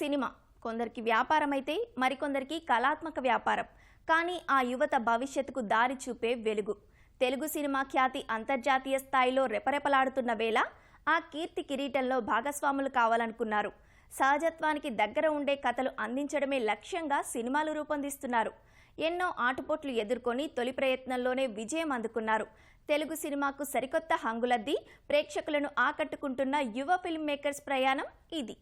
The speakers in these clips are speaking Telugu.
సినిమా. కొందరికి వ్యాపారం అయితే మరికొందరికి కళాత్మక వ్యాపారం. కానీ ఆ యువత భవిష్యత్తుకు దారి చూపే వెలుగు. తెలుగు సినిమా ఖ్యాతి అంతర్జాతీయ స్థాయిలో రెపరెపలాడుతున్న వేళ ఆ కీర్తి కిరీటంలో భాగస్వాములు కావాలనుకున్నారు. సహజత్వానికి దగ్గర ఉండే కథలు అందించడమే లక్ష్యంగా సినిమాలు రూపొందిస్తున్నారు. ఎన్నో ఆటుపోట్లు ఎదుర్కొని తొలి ప్రయత్నంలోనే విజయం అందుకున్నారు. తెలుగు సినిమాకు సరికొత్త హంగులద్ది ప్రేక్షకులను ఆకట్టుకుంటున్న యువ ఫిల్మ్ మేకర్స్ ప్రయాణం ఇది.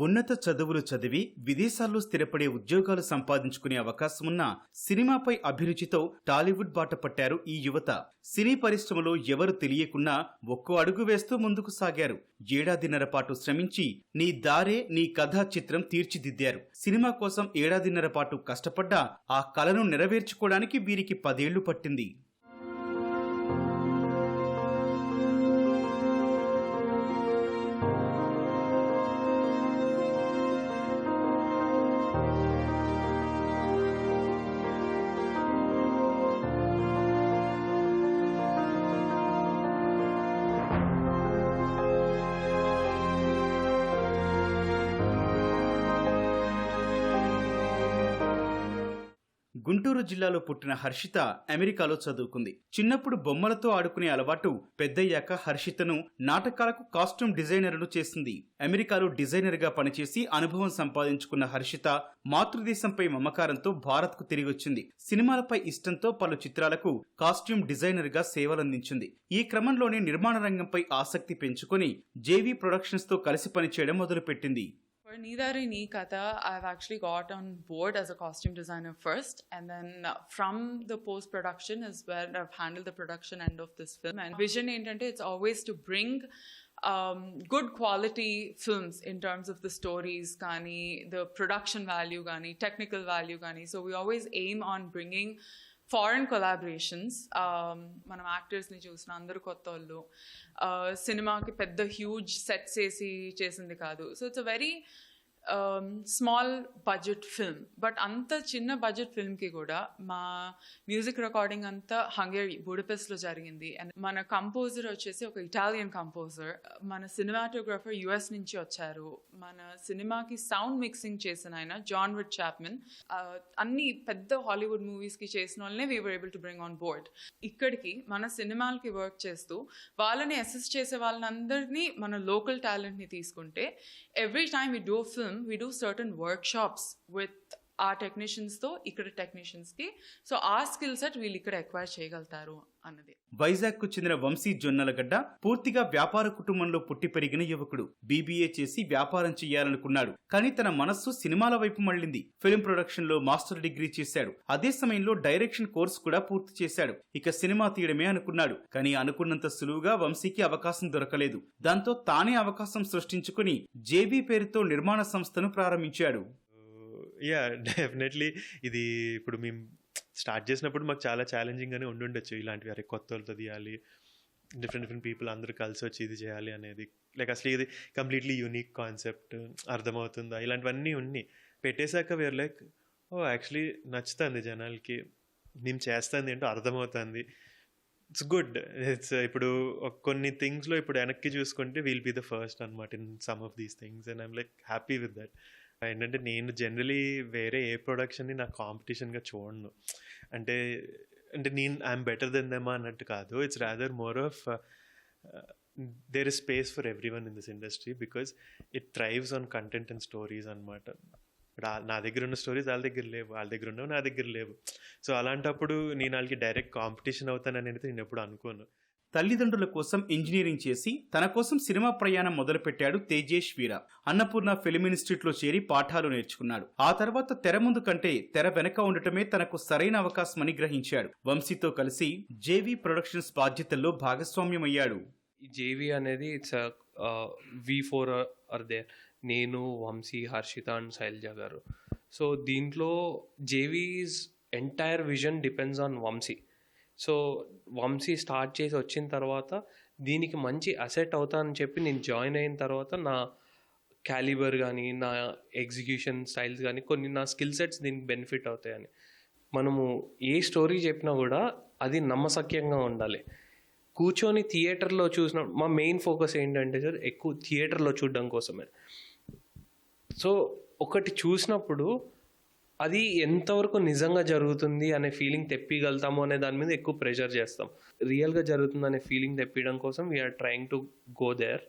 ఉన్నత చదువులు చదివి విదేశాల్లో స్థిరపడే ఉద్యోగాలు సంపాదించుకునే అవకాశం ఉన్న సినిమాపై అభిరుచితో టాలీవుడ్ బాట పట్టారు ఈ యువత. సినీ పరిశ్రమలో ఎవరు తెలియకున్నా ఒక్కో అడుగు వేస్తూ ముందుకు సాగారు. ఏడాదిన్నర పాటు శ్రమించి నీ దారే నీ కథా చిత్రం తీర్చిదిద్దారు. సినిమా కోసం ఏడాదిన్నర పాటు కష్టపడ్డా ఆ కలను నెరవేర్చుకోవడానికి వీరికి పదేళ్ళు పట్టింది. గుంటూరు జిల్లాలో పుట్టిన హర్షిత అమెరికాలో చదువుకుంది. చిన్నప్పుడు బొమ్మలతో ఆడుకునే అలవాటు పెద్దయ్యాక హర్షితను నాటకాలకు కాస్ట్యూమ్ డిజైనర్ను చేసింది. అమెరికాలో డిజైనర్గా పనిచేసి అనుభవం సంపాదించుకున్న హర్షిత మాతృదేశంపై మమకారంతో భారత్కు తిరిగొచ్చింది. తిరిగి వచ్చింది సినిమాలపై ఇష్టంతో పలు చిత్రాలకు కాస్ట్యూమ్ డిజైనర్గా సేవలందించింది. ఈ క్రమంలోనే నిర్మాణ రంగంపై ఆసక్తి పెంచుకొని జేవీ ప్రొడక్షన్స్తో కలిసి పనిచేయడం మొదలుపెట్టింది. For Nidari Ni Kata, I've actually got on board as a costume designer first, and then uh, from the post production is where I've handled the production end of this film. And vision ఏంటంటే it's always to bring um, good quality films in terms of the stories, kani, the production value, kani, technical value, kani. So we always aim on bringing foreign collaborations మనం యాక్టర్స్ని చూసిన అందరు కొత్త వాళ్ళు సినిమాకి పెద్ద హ్యూజ్ సెట్స్ వేసి చేసింది కాదు so it's a very small budget film but అంత చిన్న బడ్జెట్ ఫిల్మ్కి కూడా మా మ్యూజిక్ రికార్డింగ్ అంతా హంగేరి బుడపెస్ట్లో జరిగింది. అండ్ మన కంపోజర్ వచ్చేసి ఒక ఇటాలియన్ కంపోజర్ మన సినిమాటోగ్రఫర్ యుఎస్ నుంచి వచ్చారు. మన సినిమాకి సౌండ్ మిక్సింగ్ చేసిన ఆయన జాన్ విడ్ చాప్మెన్ అన్ని పెద్ద హాలీవుడ్ మూవీస్కి చేసిన వాళ్ళనే we were able to bring on board ఇక్కడికి మన సినిమాలకి వర్క్ చేస్తూ వాళ్ళని అసిస్ట్ చేసే వాళ్ళందరినీ మన లోకల్ టాలెంట్ని తీసుకుంటే every time we do film we do certain workshops with ఆ టెక్నీషియన్స్తో ఇక్కడ టెక్నీషియన్స్కి సో ఆ స్కిల్ సెట్ వీళ్ళు ఇక్కడ ఎక్వైర్ చేయగలుగుతారు అన్నది. వైజాగ్కు చెందిన వంశీ జొన్నలగడ్డ పూర్తిగా వ్యాపార కుటుంబంలో పుట్టి పెరిగిన యువకుడు. బీబీఏ చేసి వ్యాపారం చేయాలనుకున్నాడు. కానీ తన మనస్సు సినిమాల వైపు మళ్ళింది. ఫిల్మ్ ప్రొడక్షన్లో మాస్టర్ డిగ్రీ చేశాడు. అదే సమయంలో డైరెక్షన్ కోర్స్ కూడా పూర్తి చేశాడు. ఇక సినిమా తీయడమే అనుకున్నాడు. కానీ అనుకున్నంత సులువుగా వంశీకి అవకాశం దొరకలేదు. దాంతో తానే అవకాశం సృష్టించుకుని జేబీ పేరుతో నిర్మాణ సంస్థను ప్రారంభించాడు. యా డెఫినెట్లీ ఇది ఇప్పుడు మేము స్టార్ట్ చేసినప్పుడు మాకు చాలా ఛాలెంజింగ్గానే ఉండుండొచ్చు. ఇలాంటివి అరే కొత్త వాళ్ళతో తీయాలి డిఫరెంట్ డిఫరెంట్ పీపుల్ అందరూ కలిసి వచ్చి ఇది చేయాలి అనేది. లైక్ అసలు ఇది కంప్లీట్లీ యూనిక్ కాన్సెప్ట్ అర్థమవుతుందా? ఇలాంటివన్నీ ఉన్నాయి. పెట్టేశాక వేర్ లైక్ ఓ యాక్చువల్లీ నచ్చుతుంది జనాలకి. మేము చేస్తుంది ఏంటో అర్థమవుతుంది. ఇట్స్ గుడ్ ఇట్స్ ఇప్పుడు కొన్ని థింగ్స్లో ఇప్పుడు వెనక్కి చూసుకుంటే వీల్ బీ ద ఫస్ట్ అనమాట in some of these things and I'm like happy with that ఏంటంటే నేను జనరలీ వేరే ఏ ప్రొడక్షన్ని నా కాంపిటీషన్గా చూడను. అంటే అంటే నేను ఐఎమ్ బెటర్ దెన్ దెమా అన్నట్టు కాదు. It's rather more of there is space for everyone in this industry because it thrives on content and stories అనమాట నా దగ్గర ఉన్న స్టోరీస్ వాళ్ళ దగ్గర లేవు వాళ్ళ దగ్గర ఉన్నవి నా దగ్గర లేవు. సో అలాంటప్పుడు నేను వాళ్ళకి డైరెక్ట్ కాంపిటీషన్ అవుతానని అయితే నేను ఎప్పుడు అనుకోను. తల్లిదండ్రుల కోసం ఇంజనీరింగ్ చేసి తన కోసం సినిమా ప్రయాణం మొదలుపెట్టాడు తేజేష్ వీర. అన్నపూర్ణ ఫిలిం ఇన్స్టిట్యూట్లో చేరి పాఠాలు నేర్చుకున్నాడు. ఆ తర్వాత తెర ముందు కంటే తెర వెనక ఉండటమే తనకు సరైన అవకాశమని గ్రహించాడు. వంశీతో కలిసి జేవీ ప్రొడక్షన్స్ బాధ్యతల్లో భాగస్వామ్యమయ్యాడు. అయ్యాడు జేవి అనేది it's we four are there. నేను వంశీ హర్షిత అండ్ శైలజ గారు. సో దీంట్లో JV's entire vision depends on Vamshi. So Vamshi start చేసి వచ్చిన తర్వాత దీనికి మంచి అసెట్ అవుతా అని చెప్పి నేను జాయిన్ అయిన తర్వాత నా క్యాలిబర్ కానీ నా ఎగ్జిక్యూషన్ స్టైల్స్ కానీ కొన్ని నా స్కిల్ సెట్స్ దీనికి బెనిఫిట్ అవుతాయని. మనము ఏ స్టోరీ చెప్పినా కూడా అది నమ్మసక్యంగా ఉండాలి. కూర్చొని థియేటర్లో చూసిన మా మెయిన్ ఫోకస్ ఏంటంటే సార్ ఎక్కువ థియేటర్లో చూడడం కోసమే. సో ఒకటి చూసినప్పుడు అది ఎంతవరకు నిజంగా జరుగుతుంది అనే ఫీలింగ్ తెప్పిగలుగుతాము అనే దాని మీద ఎక్కువ ప్రెషర్ చేస్తాం. రియల్గా జరుగుతుంది అనే ఫీలింగ్ తెప్పించడం కోసం we are trying to go there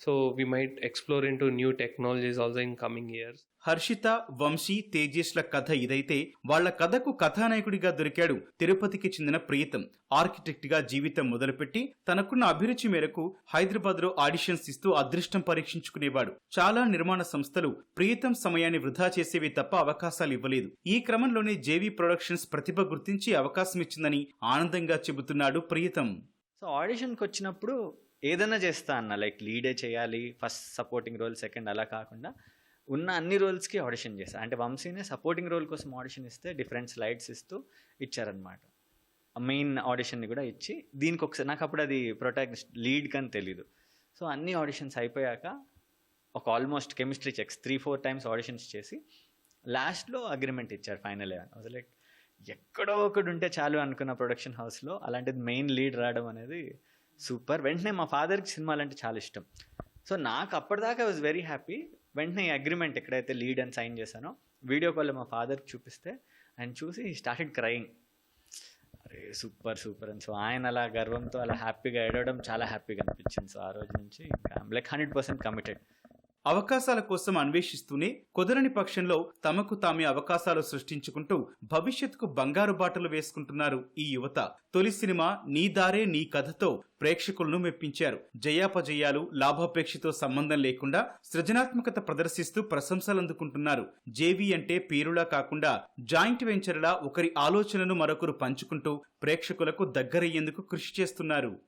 so we might explore into new technologies also in coming years Harshitha Vamshi తేజేష్ల కథ ఇదైతే వాళ్ళ కథకు కథానాయకుడిగా దొరికాడు తిరుపతికి చెందిన ప్రీతం ఆర్కిటెక్ట్గా జీవితం మొదలుపెట్టి తనకున్న అభిరుచి మేరకు హైదరాబాద్లో ఆడిషన్స్ ఇస్తూ అదృష్టం పరీక్షించుకునేవాడు. చాలా నిర్మాణ సంస్థలు ప్రీతం సమయాన్ని వృధా చేసేవి తప్ప అవకాశాలు ఇవ్వలేదు. ఈ క్రమంలోనే జేవీ ప్రొడక్షన్స్ ప్రతిభ గుర్తించి అవకాశం ఇచ్చిందని ఆనందంగా చెబుతున్నాడు ప్రీతం సో ఆడిషన్కి వచ్చినప్పుడు ఏదైనా చేస్తా అన్న లైక్ లీడే చేయాలి ఫస్ట్ సపోర్టింగ్ రోల్ సెకండ్ అలా కాకుండా ఉన్న అన్ని రోల్స్కి ఆడిషన్ చేశా. అంటే వంశీనే సపోర్టింగ్ రోల్ కోసం ఆడిషన్ ఇస్తే డిఫరెంట్ స్లైడ్స్ ఇస్తూ ఇచ్చారనమాట మెయిన్ ఆడిషన్ని కూడా ఇచ్చి దీనికి ఒకసారి నాకు అప్పుడు అది ప్రొటాగనిస్ట్ లీడ్ కని తెలీదు. సో అన్ని ఆడిషన్స్ అయిపోయాక ఒక almost chemistry checks three four times auditions చేసి లాస్ట్లో అగ్రిమెంట్ ఇచ్చారు ఫైనల్ అదే లైక్ ఎక్కడో ఒకడు ఉంటే చాలు అనుకున్న ప్రొడక్షన్ హౌస్లో అలాంటిది మెయిన్ లీడ్ రావడం అనేది సూపర్ వెంటనే మా ఫాదర్కి సినిమాలు అంటే చాలా ఇష్టం. సో నాకు అప్పటిదాకా వాజ్ వెరీ హ్యాపీ వెంటనే అగ్రిమెంట్ ఎక్కడైతే లీడ్ అని సైన్ చేశానో వీడియో కాల్ మా ఫాదర్కి చూపిస్తే ఆయన చూసి స్టార్టెడ్ క్రయింగ్ అరే సూపర్ సూపర్ అని. సో ఆయన అలా గర్వంతో అలా హ్యాపీగా ఏడవడం చాలా హ్యాపీగా అనిపించింది. సో ఆ రోజు నుంచి ఇంకా లైక్ హండ్రెడ్ పర్సెంట్ కమిటెడ్ అవకాశాల కోసం అన్వేషిస్తూనే కుదరని పక్షంలో తమకు తామే అవకాశాలు సృష్టించుకుంటూ భవిష్యత్తుకు బంగారు బాటలు వేసుకుంటున్నారు ఈ యువత. తొలి సినిమా నీ దారే నీ కథతో ప్రేక్షకులను మెప్పించారు. జయాపజయాలు లాభాపేక్షతో సంబంధం లేకుండా సృజనాత్మకత ప్రదర్శిస్తూ ప్రశంసలు అందుకుంటున్నారు. జేవి అంటే పేరులా కాకుండా జాయింట్ వెంచర్లా ఒకరి ఆలోచనను మరొకరు పంచుకుంటూ ప్రేక్షకులకు దగ్గరయ్యేందుకు కృషి చేస్తున్నారు.